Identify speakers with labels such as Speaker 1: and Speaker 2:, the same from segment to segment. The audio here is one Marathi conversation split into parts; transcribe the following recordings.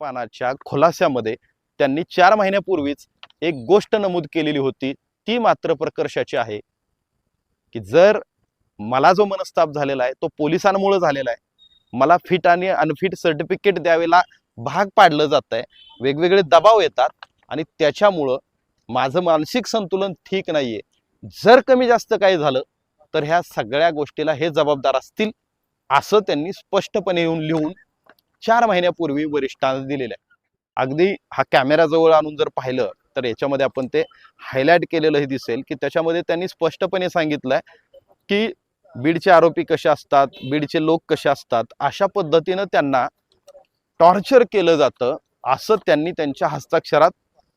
Speaker 1: पानाच्या खुलाशामध्ये त्यांनी चार महिन्यापूर्वीच एक गोष्ट नमूद केलेली होती ती मात्र प्रकर्षाची आहे. की जर मला जो मनस्ताप झालेला आहे तो पोलिसांमुळे झालेला आहे मला फिट आणि अनफिट सर्टिफिकेट द्यावेला भाग पाडलं जात आहे वेगवेगळे दबाव येतात आणि त्याच्यामुळं माझं मानसिक संतुलन ठीक नाहीये. जर कमी जास्त काही झालं तर ह्या सगळ्या गोष्टीला हे जबाबदार असतील असं त्यांनी स्पष्टपणे येऊन लिहून चार महिन्यापूर्वी वरिष्ठांना दिलेलं आहे अगदी हा कॅमेरा जवळ आणून जर पाहिलं तर याच्यामध्ये आपण ते हायलाईट केलेलंही दिसेल की त्याच्यामध्ये त्यांनी स्पष्टपणे सांगितलंय की बीडचे आरोपी कसे असतात बीडचे लोक कसे असतात अशा पद्धतीनं त्यांना टॉर्चर केलं जातं असं त्यांनी त्यांच्या हस्ताक्षरात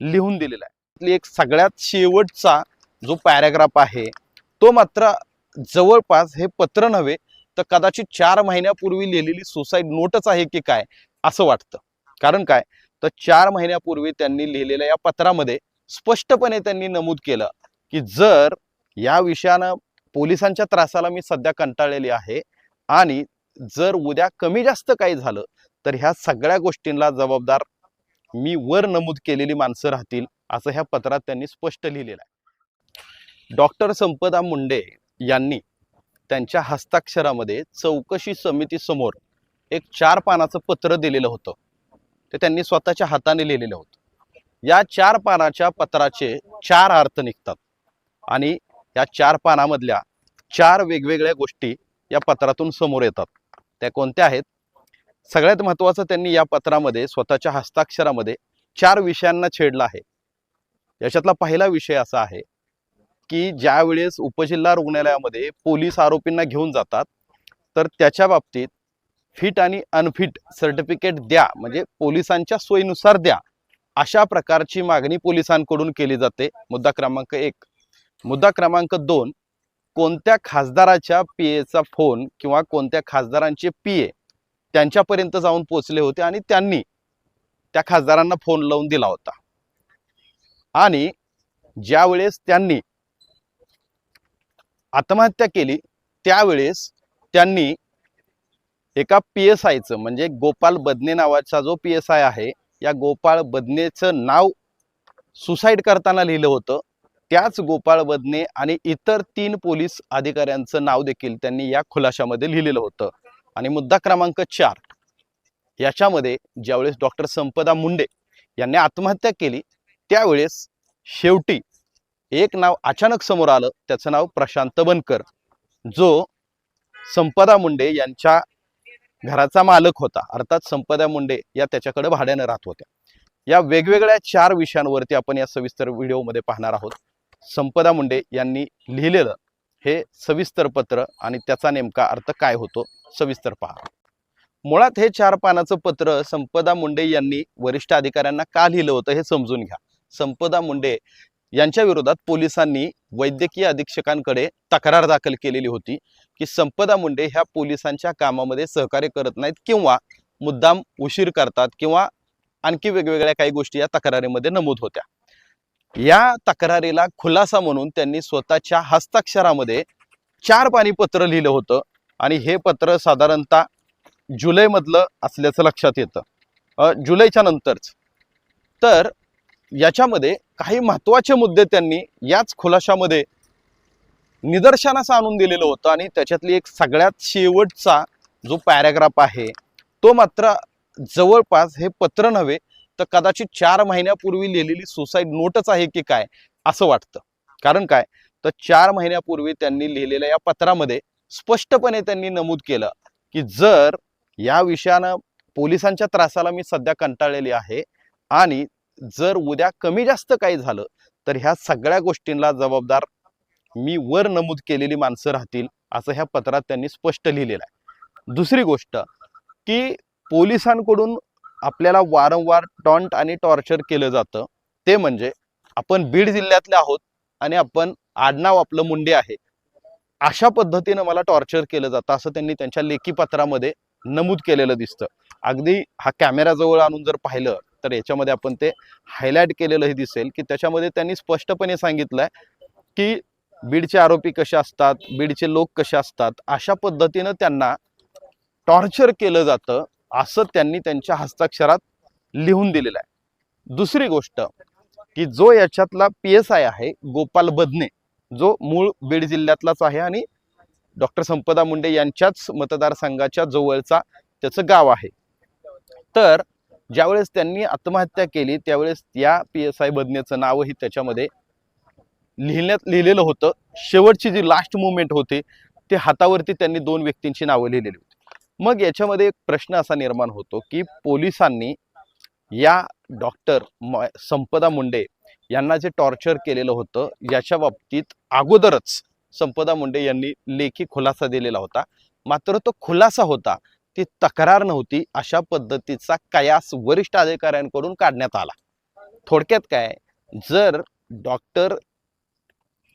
Speaker 1: लिहून दिलेलं आहे त्यातली एक सगळ्यात शेवटचा जो पॅराग्राफ आहे तो मात्र जवळपास हे पत्र नव्हे तर कदाचित चार महिन्यापूर्वी लिहिलेली सुसाईड नोटच आहे की काय असं वाटतं. कारण काय? तर चार महिन्यापूर्वी त्यांनी लिहिलेल्या या पत्रामध्ये स्पष्टपणे त्यांनी नमूद केलं की जर या विषयानं पोलिसांच्या त्रासाला मी सध्या कंटाळलेली आहे आणि जर उद्या कमी जास्त काही झालं तर ह्या सगळ्या गोष्टींना जबाबदार मी वर नमूद केलेली माणसं राहतील असं ह्या पत्रात त्यांनी स्पष्ट लिहिलेलं आहे. डॉक्टर संपदा मुंडे यांनी त्यांच्या हस्ताक्षरामध्ये चौकशी समितीसमोर एक चार पानाचं पत्र दिलेलं होतं. ते त्यांनी स्वतःच्या हाताने लिहिलेलं होतं. या चार पानाच्या पत्राचे चार अर्थ निघतात. आणि या चार पानामधल्या चार वेगवेगळ्या गोष्टी या पत्रातून समोर येतात. त्या कोणत्या आहेत? सगळ्यात महत्त्वाचं त्यांनी या पत्रामध्ये स्वतःच्या हस्ताक्षरामध्ये चार विषयांना छेडलं आहे. याच्यातला पहिला विषय असा आहे की ज्या वेळेस उपजिल्हा रुग्णालयामध्ये पोलीस आरोपींना घेऊन जातात तर त्याच्या बाबतीत फिट आणि अनफिट सर्टिफिकेट द्या म्हणजे पोलिसांच्या सोयीनुसार द्या अशा प्रकारची मागणी पोलिसांकडून केली जाते. मुद्दा क्रमांक एक. मुद्दा क्रमांक दोन कोणत्या खासदाराच्या पी एचा फोन किंवा कोणत्या खासदारांचे पी ए त्यांच्यापर्यंत जाऊन पोचले होते आणि त्यांनी त्या खासदारांना फोन लावून दिला होता. आणि ज्यावेळेस त्यांनी आत्महत्या केली त्यावेळेस त्यांनी एका पी एस आयचं म्हणजे गोपाल बदने नावाचा जो पी एस आय आहे या गोपाळ बदनेचं नाव सुसाईड करताना लिहिलं होतं. त्याच गोपाळ बदने आणि इतर तीन पोलीस अधिकाऱ्यांचं नाव देखील त्यांनी या खुलाशामध्ये लिहिलेलं होतं. आणि मुद्दा क्रमांक चार याच्यामध्ये ज्यावेळेस डॉक्टर संपदा मुंडे यांनी आत्महत्या केली त्यावेळेस शेवटी एक नाव अचानक समोर आलं त्याचं नाव प्रशांत बनकर. जो संपदा मुंडे यांच्या घराचा मालक होता. अर्थात संपदा मुंडे या त्याच्याकडे भाड्यानं राहत होत्या. या वेगवेगळ्या चार विषयांवरती आपण या सविस्तर व्हिडिओमध्ये पाहणार आहोत. संपदा मुंडे यांनी लिहिलेलं हे सविस्तर पत्र आणि त्याचा नेमका अर्थ काय होतो सविस्तर पहा. मुळात हे चार पानाचं पत्र संपदा मुंडे यांनी वरिष्ठ अधिकाऱ्यांना का लिहिलं होतं हे समजून घ्या. संपदा मुंडे यांच्या विरोधात पोलिसांनी वैद्यकीय अधीक्षकांकडे तक्रार दाखल केलेली होती की संपदा मुंडे ह्या पोलिसांच्या कामामध्ये सहकार्य करत नाहीत किंवा मुद्दाम उशीर करतात किंवा आणखी वेगवेगळ्या काही गोष्टी या तक्रारीमध्ये नमूद होत्या. या तक्रारीला खुलासा म्हणून त्यांनी स्वतःच्या हस्ताक्षरामध्ये चार पाणी पत्र लिहिलं होतं आणि हे पत्र साधारणतः जुलैमधलं असल्याचं लक्षात येतं. जुलैच्या नंतरच. तर याच्यामध्ये काही महत्त्वाचे मुद्दे त्यांनी याच खुलाशामध्ये निदर्शनास आणून दिलेलं होतं आणि त्याच्यातली एक सगळ्यात शेवटचा जो पॅराग्राफ आहे तो मात्र जवळपास हे पत्र नव्हे तर कदाचित चार महिन्यापूर्वी लिहिलेली सुसाईड नोटच आहे की काय असं वाटतं. कारण काय? तर चार महिन्यापूर्वी त्यांनी लिहिलेल्या या पत्रामध्ये स्पष्टपणे त्यांनी नमूद केलं की जर या विषयानं पोलिसांच्या त्रासाला मी सध्या कंटाळलेली आहे आणि जर उद्या कमी जास्त काही झालं तर ह्या सगळ्या गोष्टींना जबाबदार मी वर नमूद केलेली माणसं राहतील असं ह्या पत्रात त्यांनी स्पष्ट लिहिलेलं आहे. दुसरी गोष्ट की पोलिसांकडून आपल्याला वारंवार टॉन्ट आणि टॉर्चर केलं जातं ते म्हणजे आपण बीड जिल्ह्यातले आहोत आणि आपण आडनाव आपलं मुंडे आहे. अशा पद्धतीनं मला टॉर्चर केलं जातं असं त्यांनी त्यांच्या लेखी पत्रामध्ये नमूद केलेलं दिसतं. अगदी हा कॅमेराजवळ आणून जर पाहिलं तर याच्यामध्ये आपण ते हायलाईट केलेलंही दिसेल की त्याच्यामध्ये त्यांनी स्पष्टपणे सांगितलंय की बीडचे आरोपी कसे असतात बीडचे लोक कसे असतात अशा पद्धतीनं त्यांना टॉर्चर केलं जातं असं त्यांनी त्यांच्या हस्ताक्षरात लिहून दिलेलं आहे. दुसरी गोष्ट की जो याच्यातला पी एस आय आहे गोपाल बदने जो मूळ बीड जिल्ह्यातलाच आहे आणि डॉक्टर संपदा मुंडे यांच्याच मतदारसंघाच्या जवळचा त्याचं गाव आहे. तर ज्यावेळेस त्यांनी आत्महत्या केली त्यावेळेस या पी एस आय बदनेचं नावही त्याच्यामध्ये लिहिण्यात लिहिलेलं होतं. शेवटची जी लास्ट मुवमेंट होती ते हातावरती त्यांनी दोन व्यक्तींची नावं लिहिलेली होती. मग याच्यामध्ये एक प्रश्न असा निर्माण होतो की पोलिसांनी या डॉक्टर म- संपदा मुंडे यांना जे टॉर्चर केलेलं होतं याच्या बाबतीत अगोदरच संपदा मुंडे यांनी लेखी खुलासा दिलेला होता. मात्र तो खुलासा होता. ती तक्रार नव्हती अशा पद्धतीचा कयास वरिष्ठ अधिकाऱ्यांकडून काढण्यात आला. थोडक्यात काय जर डॉक्टर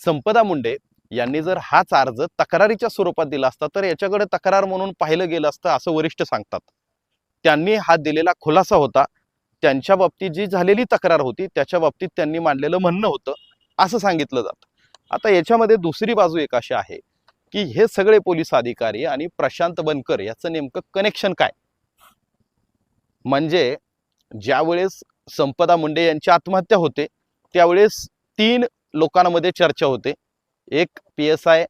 Speaker 1: संपदा मुंडे यांनी जर हाच अर्ज तक्रारीच्या स्वरूपात दिला असता तर याच्याकडे तक्रार म्हणून पाहिलं गेलं असतं असं वरिष्ठ सांगतात. त्यांनी हा दिलेला खुलासा होता. त्यांच्या बाबतीत जी झालेली तक्रार होती त्याच्या बाबतीत त्यांनी मांडलेलं म्हणणं होतं असं सांगितलं जातं. आता याच्यामध्ये दुसरी बाजू एक अशी आहे. की हे सगळे पोलीस अधिकारी आणि प्रशांत बनकर याचं नेमकं कनेक्शन काय? म्हणजे ज्यावेळेस संपदा मुंडे यांची आत्महत्या होते त्यावेळेस तीन लोकांमध्ये चर्चा होते. एक पी एस आय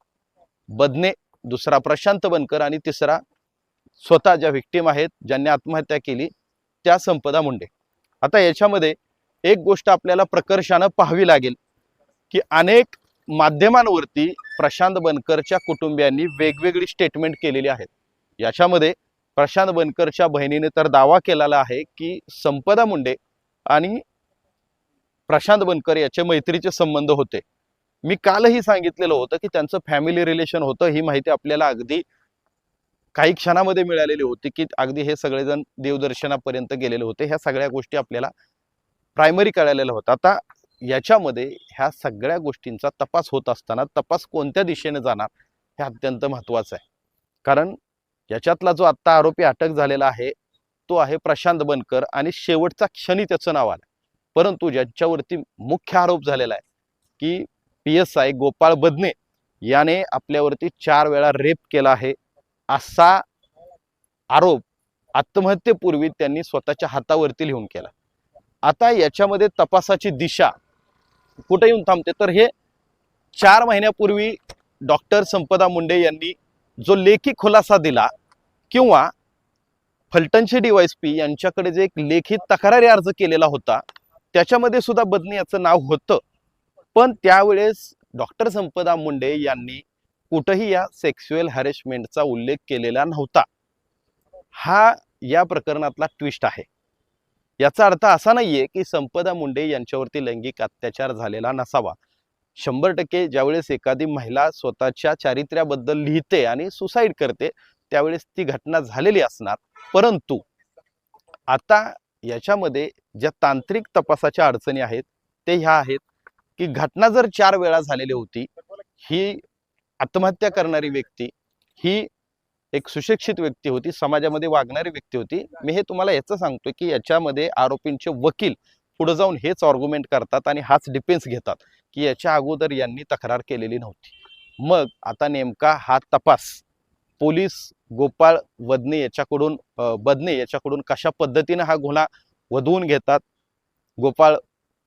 Speaker 1: बदने दुसरा प्रशांत बनकर आणि तिसरा स्वतः ज्या व्हिक्टीम आहेत ज्यांनी आत्महत्या केली त्या संपदा मुंडे. आता याच्यामध्ये एक गोष्ट आपल्याला प्रकर्षानं पाहावी लागेल की अनेक माध्यमांवरती प्रशांत बनकरच्या कुटुंबियांनी वेगवेगळी स्टेटमेंट केलेली आहेत. याच्यामध्ये प्रशांत बनकरच्या बहिणीने तर दावा केलेला आहे की संपदा मुंडे आणि प्रशांत बनकर याचे मैत्रीचे संबंध होते. मी कालही सांगितलेलं होतं की त्यांचं फॅमिली रिलेशन होतं ही माहिती आपल्याला अगदी काही क्षणामध्ये मिळालेली होती की अगदी हे सगळेजण देवदर्शनापर्यंत गेलेले होते. ह्या सगळ्या गोष्टी आपल्याला प्रायमरी कळालेल्या होत्या. आता याच्यामध्ये ह्या सगळ्या गोष्टींचा तपास होत असताना तपास कोणत्या दिशेने जाणार हे अत्यंत महत्त्वाचं आहे. कारण याच्यातला जो आत्ता आरोपी अटक झालेला आहे तो आहे प्रशांत बनकर आणि शेवटचा क्षणी त्याचं नाव आलं. परंतु ज्यांच्यावरती मुख्य आरोप झालेला आहे की P S I Gopal Badane याने आपल्यावरती चार वेळा रेप केला आहे असा आरोप आत्महत्येपूर्वी त्यांनी स्वतःच्या हातावरती लिहून केला. आता याच्यामध्ये तपासाची दिशा कुठे येऊन थांबते? तर हे चार महिन्यापूर्वी डॉक्टर संपदा मुंडे यांनी जो लेखी खुलासा दिला किंवा फलटणचे डीवायसपी यांच्याकडे जे एक लेखी तक्रारी अर्ज केलेला होता त्याच्यामध्ये सुद्धा बदनी याचं नाव होतं. पण त्यावेळेस डॉक्टर संपदा मुंडे यांनी कुठंही या सेक्स्युअल हॅरेसमेंटचा उल्लेख केलेला नव्हता. हा या प्रकरणातला ट्विस्ट आहे. याचा अर्थ असा नाहीये की संपदा मुंडे यांच्यावरती लैंगिक अत्याचार झालेला नसावा. शंभर टक्के ज्यावेळेस एखादी महिला स्वतःच्या चारित्र्याबद्दल लिहिते आणि सुसाईड करते त्यावेळेस ती घटना झालेली असणार. परंतु आता याच्यामध्ये ज्या तांत्रिक तपासाच्या अडचणी आहेत ते ह्या आहेत की घटना जर चार वेळा झालेली होती ही आत्महत्या करणारी व्यक्ती ही एक सुशिक्षित व्यक्ती होती समाजामध्ये वागणारी व्यक्ती होती. मी हे तुम्हाला याचं सांगतोय की याच्यामध्ये आरोपींचे वकील पुढे जाऊन हेच आर्ग्युमेंट करतात आणि हाच डिफेन्स घेतात की याच्या अगोदर यांनी तक्रार केलेली नव्हती. मग आता नेमका हा तपास पोलीस गोपाळ वदने याच्याकडून बदने याच्याकडून कशा पद्धतीनं हा गुन्हा वधवून घेतात? गोपाळ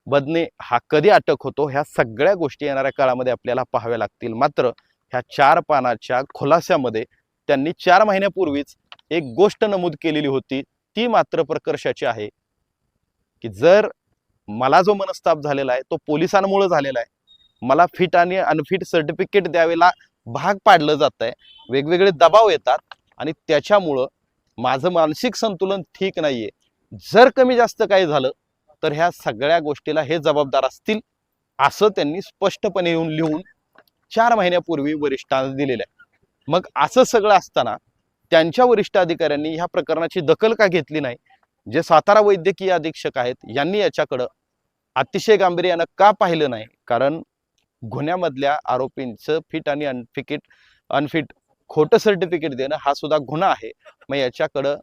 Speaker 1: बदने हा कधी अटक होतो? ह्या सगळ्या गोष्टी येणाऱ्या काळामध्ये आपल्याला पाहाव्या लागतील. मात्र ह्या चार पानाच्या खुलास्यामध्ये त्यांनी चार महिन्यापूर्वीच एक गोष्ट नमूद केलेली होती ती मात्र प्रकर्षाची आहे. की जर मला जो मनस्ताप झालेला आहे तो पोलिसांमुळे झालेला आहे मला फिट आणि अनफिट सर्टिफिकेट द्यावेला भाग पाडलं जात आहे वेगवेगळे दबाव येतात आणि त्याच्यामुळं माझं मानसिक संतुलन ठीक नाहीये. जर कमी जास्त काही झालं तर ह्या सगळ्या गोष्टीला हे जबाबदार असतील असं त्यांनी स्पष्टपणे येऊन लिहून चार महिन्यापूर्वी वरिष्ठांना दिलेलं आहे. मग असं सगळं असताना त्यांच्या वरिष्ठ अधिकाऱ्यांनी ह्या प्रकरणाची दखल का घेतली नाही? जे सातारा वैद्यकीय अधीक्षक आहेत यांनी याच्याकडं अतिशय गांभीर्यानं का पाहिलं नाही? कारण गुन्ह्यामधल्या आरोपींचं फिट आणि अनफिकिट अनफिट खोटं सर्टिफिकेट देणं हा सुद्धा गुन्हा आहे. मग याच्याकडं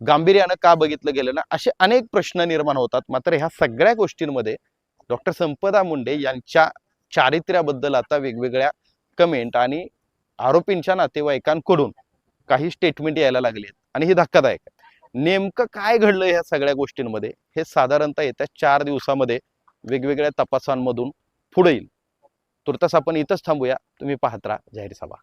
Speaker 1: गांभीर्यानं का बघितलं गेलं ना असे अनेक प्रश्न निर्माण होतात. मात्र ह्या सगळ्या गोष्टींमध्ये डॉक्टर संपदा मुंडे यांच्या चारित्र्याबद्दल आता वेगवेगळ्या कमेंट आणि आरोपींच्या नातेवाईकांकडून काही स्टेटमेंट यायला लागले आणि हे धक्कादायक आहे. नेमकं काय घडलं ह्या सगळ्या गोष्टींमध्ये? हे साधारणतः येत्या चार दिवसामध्ये वेगवेगळ्या तपासांमधून पुढे येईल. तुर्तास आपण इथंच थांबूया. तुम्ही पाहत राहा. जाहीर सभा.